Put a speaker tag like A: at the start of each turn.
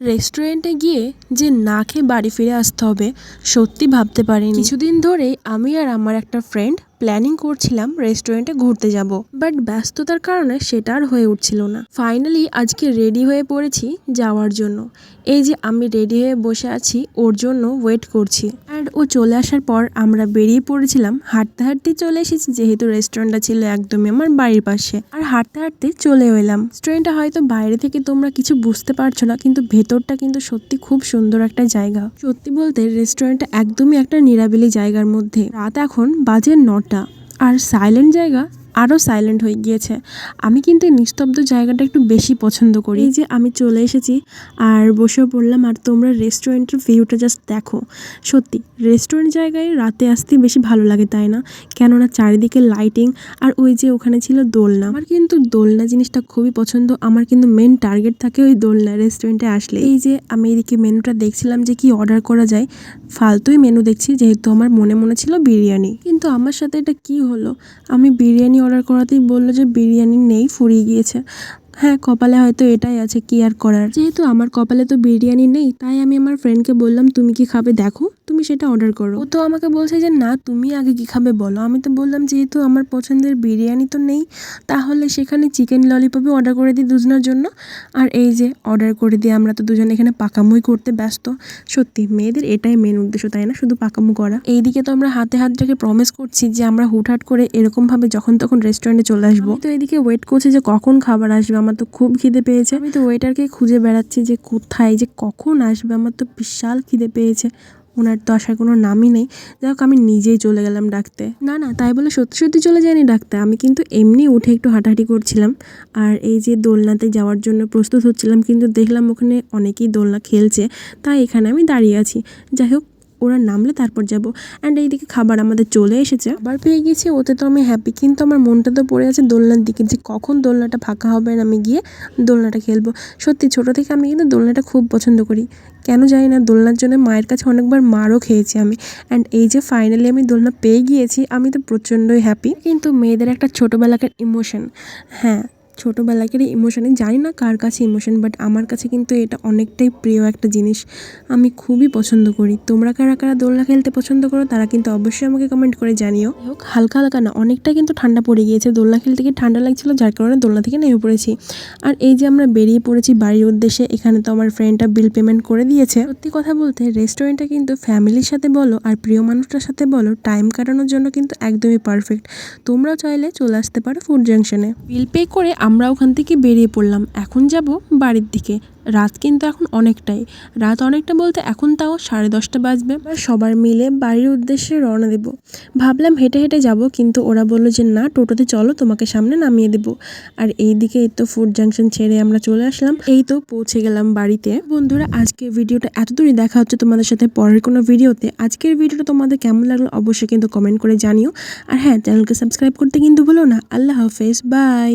A: রেস্টুরেন্টে গিয়ে যে না খেয়ে বাড়ি ফিরে আসতে হবে, সত্যি ভাবতে পারিনি। কিছুদিন ধরেই আমি আর আমার একটা ফ্রেন্ড প্ল্যানিং করছিলাম রেস্টুরেন্টে ঘুরতে যাব বাট ব্যস্ততার কারণে সেটা আর হয়ে উঠছিল না। ফাইনালি আজকে রেডি হয়ে পড়েছি যাওয়ার জন্য। এই যে আমি রেডি হয়ে বসে আছি, ওর জন্য ওয়েট করছি। ও চলে আসার পর আমরা বেরিয়ে পড়েছিলাম। হাঁটতে হাঁটতে চলে এসেছি, যেহেতু রেস্টুরেন্টটা ছিল একদমই আমার বাড়ির পাশে। আর হাঁটতে হাঁটতে চলে এলাম। রেস্টুরেন্টটা হয়তো বাইরে থেকে তোমরা কিছু বুঝতে পারছ না, কিন্তু ভেতরটা কিন্তু সত্যি খুব সুন্দর একটা জায়গা। সত্যি বলতে রেস্টুরেন্টটা একদমই একটা নিরাবিলি জায়গার মধ্যে। রাত এখন বাজে নটা, আর সাইলেন্ট জায়গা আরও সাইলেন্ট হয়ে গিয়েছে। আমি কিন্তু নিস্তব্ধ জায়গাটা একটু বেশি পছন্দ করি। যে আমি চলে এসেছি, আর বসে পড়লাম, আর তোমরা রেস্টুরেন্টের ভিউটা জাস্ট দেখো। সত্যি রেস্টুরেন্ট জায়গায় রাতে আসতে বেশি ভালো লাগে, তাই না? কেননা চারিদিকে লাইটিং আর ওই যে ওখানে ছিল দোলনা। আমার কিন্তু দোলনা জিনিসটা খুবই পছন্দ। আমার কিন্তু মেন টার্গেট থাকে ওই দোলনা রেস্টুরেন্টে আসলে। এই যে আমি এদিকে মেনুটা দেখছিলাম যে কি অর্ডার করা যায়, ফালতুই মেনু দেখছি, যেহেতু আমার মনে মনে ছিল বিরিয়ানি। কিন্তু আমার সাথে এটা কি হলো? আমি বিরিয়ানি অর্ডার করাতেই বলল যে বিরিয়ানি নেই, ফুরিয়ে গিয়েছে। হ্যাঁ কপালে হয়তো এটাই আছে, কি আর করার? যেহেতু আমার কপালে তো বিরিয়ানি নেই, তাই আমি আমার ফ্রেন্ডকে বললাম, তুমি কি খাবে? দেখো। সেটা অর্ডার করো। তো আমাকে বলছে যে, না, তুমি আগে কি খাবে বলো। আমি তো বললাম, যেহেতু আমার পছন্দের বিরিয়ানি তো নেই, তাহলে সেখানে চিকেন ললিপপই অর্ডার করে দিই দুজনের জন্য। আর এই যে অর্ডার করে দিয়ে আমরা তো দুজন এখানে পাকামুই করতে ব্যস্ত। সত্যি, মেয়েদের এটাই মেন উদ্দেশ্য, তাই না? শুধু পাকামু করা। এইদিকে তো আমরা হাতে হাত রেখে প্রমিস করছি যে, আমরা হুটহাট করে এরকম ভাবে যখন তখন রেস্টুরেন্টে চলে আসব। তো এদিকে ওয়েট করছি যে, কখন খাবার আসবে? আমার তো খুব খিদে পেয়েছে। আমি তো ওয়েটারকে খুঁজে বেড়াচ্ছি যে, কোথায়, যে কখন আসবে? আমার তো বিশাল খিদে পেয়েছে। ওনার তো আসার কোনো নামই নেই। যাই হোক, আমি নিজেই চলে গেলাম ডাকতে। না না, তাই বলে সত্যি সত্যি চলে যায়নি ডাকতে। আমি কিন্তু এমনি উঠে একটু হাঁটাহাঁটি করছিলাম। আর এই যে দোলনাতে যাওয়ার জন্য প্রস্তুত হচ্ছিলাম, কিন্তু দেখলাম ওখানে অনেকেই দোলনা খেলছে, তাই এখানে আমি দাঁড়িয়ে আছি। যাই হোক ওরা নামলে তারপর যাব। অ্যান্ড এইদিকে খাবার আমাদের চলে এসেছে। আবার পেয়ে গেছি, ওতে তো আমি হ্যাপি কিন্তু আমার মনটা তো পড়ে আছে দোলনার দিকে যে কখন দোলনাটা ফাঁকা হবে আর আমি গিয়ে দোলনাটা খেলব। সত্যি ছোট থেকে আমি কিন্তু দোলনাটা খুব পছন্দ করি। কেন জানি না, দোলনার জন্য মায়ের কাছে অনেকবার মারও খেয়েছি আমি। অ্যান্ড এই যে ফাইনালি আমি দোলনা পেয়ে গিয়েছি, আমি তো প্রচণ্ডই হ্যাপি কিন্তু মেয়েদের একটা ছোটোবেলাকার ইমোশন হ্যাঁ ছোটোবেলাকার ইমোশনে জানি না কার কাছে ইমোশন বাট আমার কাছে কিন্তু এটা অনেকটাই প্রিয় একটা জিনিস আমি খুবই পছন্দ করি। তোমরা কারা কারা দোলনা খেলতে পছন্দ করো, তারা কিন্তু অবশ্যই আমাকে কমেন্ট করে জানিও। হোক, হালকা হালকা না, অনেকটা কিন্তু ঠান্ডা পড়ে গিয়েছে। দোলনা খেলতে গিয়ে ঠান্ডা লাগছিল, যার কারণে দোলনা থেকে নেমে পড়েছি। আর এই যে আমরা বেরিয়ে পড়েছি বাড়ির উদ্দেশ্যে, এখানে তো আমার ফ্রেন্ডটা বিল পেমেন্ট করে দিয়েছে। সত্যি কথা বলতে রেস্টুরেন্টটা কিন্তু ফ্যামিলির সাথে বলো আর প্রিয় মানুষটার সাথে বলো টাইম কাটানোর জন্য কিন্তু একদমই পারফেক্ট তোমরাও চাইলে চলে আসতে পারো ফুড জাংশনে বিল পে করে আমরা ওখান থেকে বেরিয়ে পড়লাম। এখন যাব বাড়ির দিকে। রাত কিন্তু এখন অনেকটাই। রাত অনেকটা বলতে এখন তাও সাড়ে দশটা বাজবে। সবার মিলে বাড়ির উদ্দেশ্যে রওনা দেব। ভাবলাম হেঁটে হেঁটে যাব, কিন্তু ওরা বলল যে, না, টোটোতে চলো, তোমাকে সামনে নামিয়ে দেবো। আর এই দিকে তো ফুড জাংশন ছেড়ে আমরা চলে আসলাম। এই তো পৌঁছে গেলাম বাড়িতে। বন্ধুরা, আজকের ভিডিওটা এতদূরই দেখা হচ্ছে তোমাদের সাথে পরের কোনো ভিডিওতে। আজকের ভিডিওটা তোমাদের কেমন লাগল অবশ্যই কিন্তু কমেন্ট করে জানিও। আর হ্যাঁ চ্যানেলকে সাবস্ক্রাইব করতে কিন্তু বলো না। আল্লাহ হাফেজ। বাই